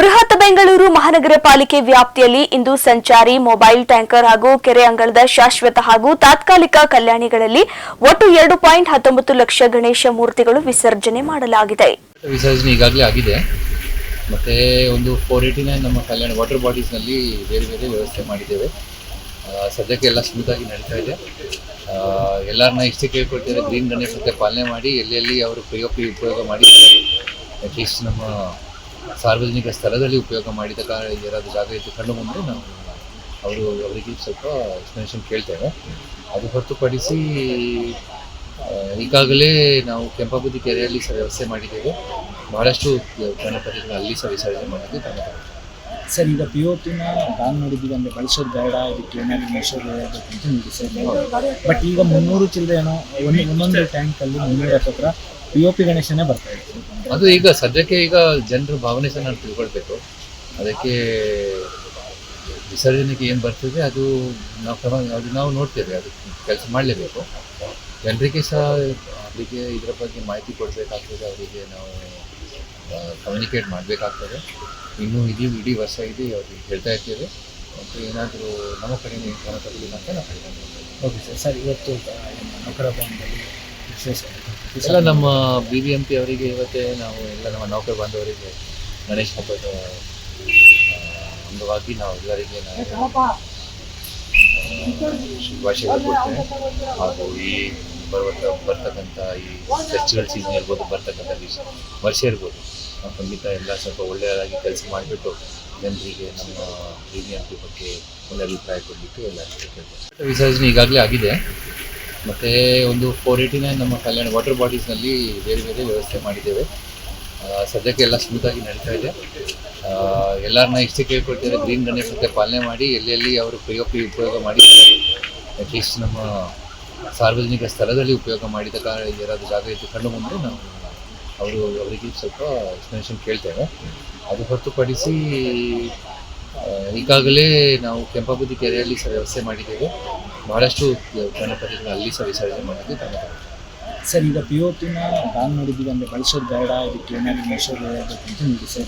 ಬೃಹತ್ ಬೆಂಗಳೂರು ಮಹಾನಗರ ಪಾಲಿಕೆ ವ್ಯಾಪ್ತಿಯಲ್ಲಿ ಇಂದು ಸಂಚಾರಿ ಮೊಬೈಲ್ ಟ್ಯಾಂಕರ್ ಹಾಗೂ ಕೆರೆ ಅಂಗಳದ ಶಾಶ್ವತ ಹಾಗೂ ತಾತ್ಕಾಲಿಕ ಕಲ್ಯಾಣಿಗಳಲ್ಲಿ ಒಟ್ಟು ಎರಡು ಪಾಯಿಂಟ್ ಹತ್ತೊಂಬತ್ತು ಲಕ್ಷ ಗಣೇಶ ಮೂರ್ತಿಗಳು ವಿಸರ್ಜನೆ ಮಾಡಲಾಗಿದೆ. ವಿಸರ್ಜನೆ ಈಗಾಗಲೇ ಆಗಿದೆ. ಮತ್ತೆ ಒಂದು ಫೋರ್ ಏಯ್ಟಿ ನೈನ್ ನಮ್ಮ ಕಲ್ಯಾಣ ವಾಟರ್ ಬಾಡೀಸ್ನಲ್ಲಿ ಬೇರೆ ಬೇರೆ ವ್ಯವಸ್ಥೆ ಮಾಡಿದ್ದೇವೆ. ಸದ್ಯಕ್ಕೆ ಎಲ್ಲ ಸ್ಮೂತಾಗಿ ನಡೀತಾ ಇದೆ. ಎಲ್ಲರನ್ನ ಇಷ್ಟು ಕೇಳ್ಕೊಳ್ತಾರೆ, ಗ್ರೀನ್ ಗಣೇಶ ಪಾಲನೆ ಮಾಡಿ ಎಲ್ಲೆಲ್ಲಿ ಅವರು ಪ್ರಯೋಗ ಉಪಯೋಗ ಮಾಡಿದ್ದಾರೆ. ಅಟ್ಲೀಸ್ಟ್ ನಮ್ಮ ಸಾರ್ವಜನಿಕ ಸ್ಥಳದಲ್ಲಿ ಉಪಯೋಗ ಮಾಡಿದ ಕಾರಣ ಯಾರಾದರೂ ಜಾಗ ಇದ್ದು ಕಂಡು ಬಂದರೆ ನಾವು ಅವರು ಅವರಿಗೆ ಸ್ವಲ್ಪ ಎಕ್ಸ್ಪ್ಲನೇಷನ್ ಕೇಳ್ತೇವೆ. ಅದು ಹೊರತುಪಡಿಸಿ ಈಗಾಗಲೇ ನಾವು ಕೆಂಪಾಬುದಿ ಕೆರೆಯಲ್ಲಿ ಸಹ ವ್ಯವಸ್ಥೆ ಮಾಡಿದ್ದೇವೆ. ಬಹಳಷ್ಟು ಗಣಪತಿಗಳು ಅಲ್ಲಿ ಸಹ ವಿಸರ್ಜನೆ ಸರ್, ಈಗ ಪಿ ಓ ಪಿನ ಬ್ಯಾನ್ ಮಾಡಿದ್ದೀವಿ ಅಂದರೆ ಬಳಸೋದು ಬೇಡ, ಇದಕ್ಕೆ ಏನಾದರೂ ಮೆಷರ್ ಹೇಳಬೇಕು ಅಂತ ಸರ್ ಬಟ್ ಈಗ ಮುನ್ನೂರು ಚಿಲ್ಲರೆ ಏನೋ, ಒಂದು ಒಂದೊಂದು ಟ್ಯಾಂಕಲ್ಲಿ ಮುನ್ನೂರ ಹತ್ರ ಪಿ ಒ ಪಿ ಗಣೇಶನೇ ಬರ್ತಾ ಇದೆ. ಅದು ಈಗ ಸದ್ಯಕ್ಕೆ ಈಗ ಜನರ ಭಾವನೆ ಸಹ ನಾನು ತಿಳ್ಕೊಳ್ಬೇಕು. ಅದಕ್ಕೆ ವಿಸರ್ಜನೆಗೆ ಏನು ಬರ್ತದೆ ಅದು ನಾವು ಕ್ರಮ ಅದು ನಾವು ನೋಡ್ತೇವೆ, ಅದು ಕೆಲಸ ಮಾಡಲೇಬೇಕು. ಜನರಿಗೆ ಸಹ ಅವರಿಗೆ ಇದರ ಬಗ್ಗೆ ಮಾಹಿತಿ ಕೊಡಬೇಕಾಗ್ತದೆ, ಅವರಿಗೆ ನಾವು ಕಮ್ಯುನಿಕೇಟ್ ಮಾಡಬೇಕಾಗ್ತದೆ. ಇನ್ನೂ ಇದೀವಿ ಇಡೀ ವರ್ಷ ಇದೆ ಅವ್ರಿಗೆ ಹೇಳ್ತಾ ಇರ್ತೀವಿ. ಮತ್ತು ಏನಾದರೂ ನಮ್ಮ ಕಡೆಯಿಂದ ಏನು ಕ್ರಮ ತಗೊಳ್ಳಿಲ್ಲ ಅಂತ ನಾವು ಹೇಳ್ತಾ ಓಕೆ ಸರ್ ಸರ್ ಇವತ್ತು ನೌಕರ ಭವನದಲ್ಲಿ ವಿಶೇಷ ಎಲ್ಲ ನಮ್ಮ ಬಿ ಬಿ ಎಂ ಪಿ ಅವರಿಗೆ ಇವತ್ತೇ ನಾವು ಎಲ್ಲ ನಮ್ಮ ನೌಕರ ಬಾಂಧವರಿಗೆ ಗಣೇಶ ಹಬ್ಬದ ಅಂಗವಾಗಿ ನಾವು ಎಲ್ಲರಿಗೆ ಶುಭಾಶಯಗಳು ಕೊಡ್ತೇವೆ. ಹಾಗೂ ಈ ಬರುವಂಥ ಬರ್ತಕ್ಕಂಥ ಈ ಫೆಸ್ಟಿವಲ್ ಸೀಸನ್ ಇರ್ಬೋದು ಬರ್ತಕ್ಕಂಥ ವರ್ಷ ಇರ್ಬೋದು. ಖಂಡಿತ ಎಲ್ಲ ಸ್ವಲ್ಪ ಒಳ್ಳೆಯದಾಗಿ ಕೆಲಸ ಮಾಡಿಬಿಟ್ಟು ಜನರಿಗೆ ನಮ್ಮ ಬಿ ಬಿ ಎಂ ಪಿ ಬಗ್ಗೆ ಒಳ್ಳೆ ಅಭಿಪ್ರಾಯ ಕೊಡಲಿಕ್ಕೆ ಎಲ್ಲ ವಿಸರ್ಜನೆ ಈಗಾಗಲೇ ಆಗಿದೆ. ಮತ್ತು ಒಂದು ಫೋರ್ ಏಯ್ಟಿ ನೈನ್ ನಮ್ಮ ಕಲ್ಯಾಣ ವಾಟರ್ ಬಾಡೀಸ್ನಲ್ಲಿ ಬೇರೆ ಬೇರೆ ವ್ಯವಸ್ಥೆ ಮಾಡಿದ್ದೇವೆ. ಸದ್ಯಕ್ಕೆ ಎಲ್ಲ ಸ್ಮೂತಾಗಿ ನಡೀತಾ ಇದೆ. ಎಲ್ಲರನ್ನ ಇಷ್ಟೇ ಕೇಳ್ಕೊಳ್ತೇವೆ ಗ್ರೀನ್ ಗಣೇಶತೆ ಪಾಲನೆ ಮಾಡಿ ಎಲ್ಲೆಲ್ಲಿ ಅವರು ಪ್ರಯೋಗ ಉಪಯೋಗ ಮಾಡಿದ್ದಾರೆ. ಅಟ್ಲೀಸ್ಟ್ ನಮ್ಮ ಸಾರ್ವಜನಿಕ ಸ್ಥಳದಲ್ಲಿ ಉಪಯೋಗ ಮಾಡಿದ ಕಾರಣ ಏನಾದರೂ ಜಾಗ ಇದ್ದು ಕಂಡು ಬಂದರೆ ನಾವು ಅವರು ಅವರಿಗೆ ಸ್ವಲ್ಪ ಎಕ್ಸ್ಪ್ಲನೇಷನ್ ಕೇಳ್ತೇವೆ ಅದು ಹೊರತುಪಡಿಸಿ ಈಗಾಗಲೇ ನಾವು ಕೆಂಪಬುದ್ಧಿ ಕೆರೆಯಲ್ಲಿ ಸಹ ವ್ಯವಸ್ಥೆ ಮಾಡಿದ್ದೇವೆ. ಬಹಳಷ್ಟು ಗಣಪತಿಗಳು ಅಲ್ಲಿ ಸಹ ವಿಸರ್ಜನೆ ಮಾಡಿದ್ದು ಗಣಪತಿ ಸರ್ ಈಗ ಪಿ ಒ ಪಿನ ಬ್ಯಾನ್ ಮಾಡಿದ್ದೀವಿ ಅಂದರೆ ಬಳಸೋದು ಬೇಡ ಇದಕ್ಕೆ ಏನಾದರೂ ಮೆಷರ್ ಇರಬೇಕು ಅಂತ ನಿಮಗೆ ಸರ್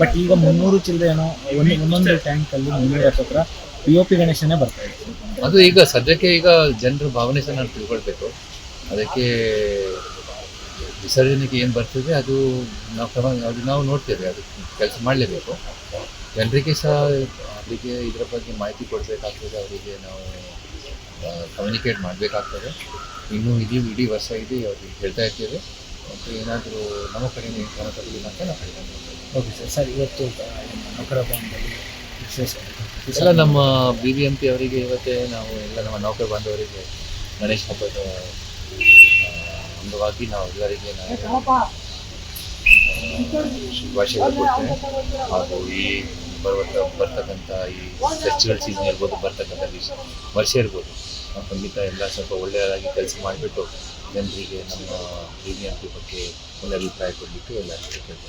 ಬಟ್ ಈಗ ಮುನ್ನೂರು ಚಿಲ್ಲರೆ ಏನೋ ಒಂದು ಒಂದೊಂದು ಟ್ಯಾಂಕಲ್ಲಿ ಮುನ್ನೂರ ಹತ್ರ ಪಿ ಒ ಪಿ ಗಣೇಶನೇ ಬರ್ತಾ ಇದೆ. ಅದು ಈಗ ಸದ್ಯಕ್ಕೆ ಈಗ ಜನರ ಭಾವನೆ ಸಹ ನಾನು ತಿಳ್ಕೊಳ್ಬೇಕು. ಅದಕ್ಕೆ ವಿಸರ್ಜನೆಗೆ ಏನು ಬರ್ತದೆ ಅದು ನಾವು ಕ್ರಮ ಅದು ನಾವು ನೋಡ್ತೇವೆ ಅದು ಕೆಲಸ ಮಾಡಲೇಬೇಕು. ಜನರಿಗೆ ಸಹ ಅವರಿಗೆ ಇದರ ಬಗ್ಗೆ ಮಾಹಿತಿ ಕೊಡಬೇಕಾಗ್ತದೆ ಅವರಿಗೆ ನಾವು ಕಮ್ಯುನಿಕೇಟ್ ಮಾಡಬೇಕಾಗ್ತದೆ. ಇನ್ನೂ ಇಡೀ ಇಡೀ ವರ್ಷ ಇದೆ ಅವ್ರಿಗೆ ಹೇಳ್ತಾ ಇರ್ತೇವೆ ಮತ್ತು ಏನಾದರೂ ನಮ್ಮ ಕಡೆಯಿಂದ ಏನು ಕ್ರಮ ತಗೊಳ್ಳಿಲ್ಲ ಅಂತ ನಾವು ಹೇಳ್ತೇವೆ ಓಕೆ ಸರ್ ಸರ್ ಇವತ್ತು ನೌಕರ ಎಲ್ಲ ನಮ್ಮ ಬಿ ಬಿ ಎಂ ಪಿ ಅವರಿಗೆ ಇವತ್ತೇ ನಾವು ಎಲ್ಲ ನಮ್ಮ ನೌಕರ ಬಾಂಧವರಿಗೆ ಗಣೇಶ ಹಬ್ಬದ ಅಂಗವಾಗಿ ನಾವು ಎಲ್ಲರಿಗೆ ಶುಭಾಶಯಗಳು ಕೊಡ್ತೇವೆ ಹಾಗೂ ಈ ಬರುವಂಥ ಬರ್ತಕ್ಕಂಥ ಈ ಫೆಸ್ಟಿವಲ್ ಸೀಸನ್ ಇರ್ಬೋದು ಬರ್ತಕ್ಕಂಥ ವರ್ಷ ಇರ್ಬೋದು. ನಾವು ಖಂಡಿತ ಎಲ್ಲ ಸ್ವಲ್ಪ ಒಳ್ಳೆಯದಾಗಿ ಕೆಲಸ ಮಾಡಿಬಿಟ್ಟು ಜನರಿಗೆ ನಮ್ಮ ಬಿ ಬಗ್ಗೆ ಒಳ್ಳೆ ಅಭಿಪ್ರಾಯ ಕೊಡಲಿಕ್ಕೆ ಎಲ್ಲ ಕೇಳ್ತೇವೆ